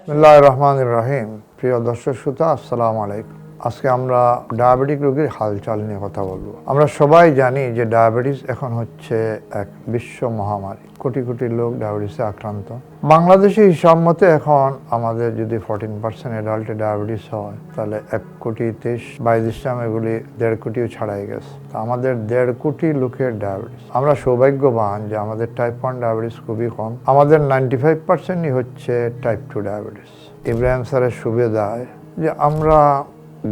বিসমিল্লাহ রহমান রাহিম। প্রিয় দর্শক শ্রোতা আসসালামু আলাইকুম। আজকে আমরা ডায়াবেটিক রোগীর হালচাল নিয়ে কথা বলব। আমরা সবাই জানি যে ডায়াবেটিস এখন হচ্ছে এক বিশ্ব মহামারী। কোটি কোটি লোক ডায়াবেটিসে আক্রান্ত। বাংলাদেশে হিসাব মতে এখন আমাদের যদি ফোরটিন পার্সেন্ট অ্যাডাল্টে ডায়াবেটিস হয়, তাহলে এক কোটি তেইশ বাইশ ইসলাম এগুলি দেড় কোটিও ছাড়াই গেছে। তা আমাদের দেড় কোটি লোকের ডায়াবেটিস। আমরা সৌভাগ্যবান যে আমাদের টাইপ ওয়ান ডায়াবেটিস খুবই কম। আমাদের নাইনটি ফাইভ পার্সেন্টই হচ্ছে টাইপ টু ডায়াবেটিস। ইব্রাহিম স্যারের সুবিধায় যে আমরা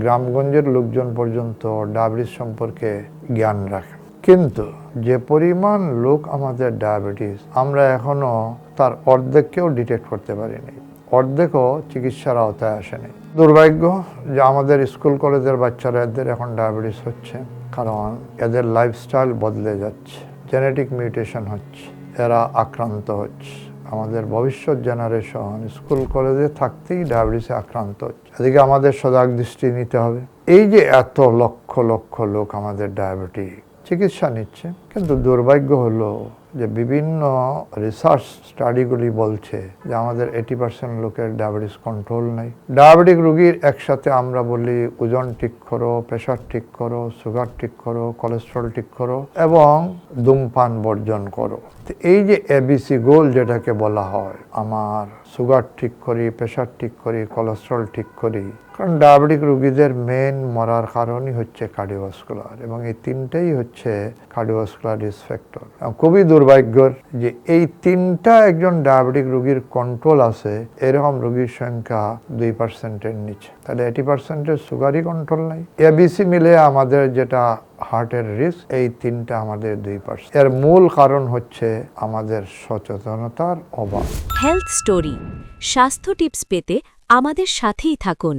গ্রামগঞ্জের লোকজন পর্যন্ত ডায়াবেটিস সম্পর্কে জ্ঞান রাখে। কিন্তু যে পরিমাণ লোক আমাদের ডায়াবেটিস, আমরা এখনও তার অর্ধেককেও ডিটেক্ট করতে পারিনি। অর্ধেকও চিকিৎসার আওতায় আসেনি। দুর্ভাগ্য যে আমাদের স্কুল কলেজের বাচ্চারা এদের এখন ডায়াবেটিস হচ্ছে, কারণ এদের লাইফস্টাইল বদলে যাচ্ছে জেনেটিক মিউটেশন হচ্ছে, এরা আক্রান্ত হচ্ছে। আমাদের ভবিষ্যৎ জেনারেশন স্কুল কলেজে থাকতেই ডায়াবেটিসে আক্রান্ত হচ্ছে। এদিকে আমাদের সজাগ দৃষ্টি নিতে হবে। এই যে এত লক্ষ লক্ষ লোক আমাদের ডায়াবেটিক, চিকিৎসা নিচ্ছে কিন্তু দুর্ভাগ্য হলো যে বিভিন্ন রিসার্চ স্টাডিগুলি বলছে যে আমাদের এইটি পার্সেন্ট লোকের ডায়াবেটিস কন্ট্রোল নেই। ডায়াবেটিক রুগীর একসাথে আমরা বলি ওজন ঠিক করো প্রেশার ঠিক করো সুগার ঠিক করো কোলেস্ট্রল ঠিক করো এবং ধূমপান বর্জন করো। এই যে এবিসি গোল যেটাকে বলা হয়, আমার সুগার ঠিক করি প্রেশার ঠিক করি কোলেস্ট্রল ঠিক করি, কারণ ডায়াবেটিক রুগীদের মেন মরার কারণই হচ্ছে কার্ডিওভাস্কুলার এবং এই তিনটেই হচ্ছে কার্ডিওভাস্কুলার রিস্ক ফ্যাক্টর খুবই দুর্ভাগ্যর যে এই তিনটা একজন ডায়াবেটিক রোগীর কন্ট্রোল আছে, এরকম রোগীর সংখ্যা দুই পার্সেন্টের নিচে। তাহলে এইটি পার্সেন্টের সুগারই কন্ট্রোল নাই। এবিসি মিলে আমাদের যেটা হার্টের রিস্ক এই তিনটা আমাদের দুই পার্সেন্ট এর মূল কারণ হচ্ছে আমাদের সচেতনতার অভাব। হেলথ স্টোরি স্বাস্থ্য টিপস পেতে আমাদের সাথেই থাকুন।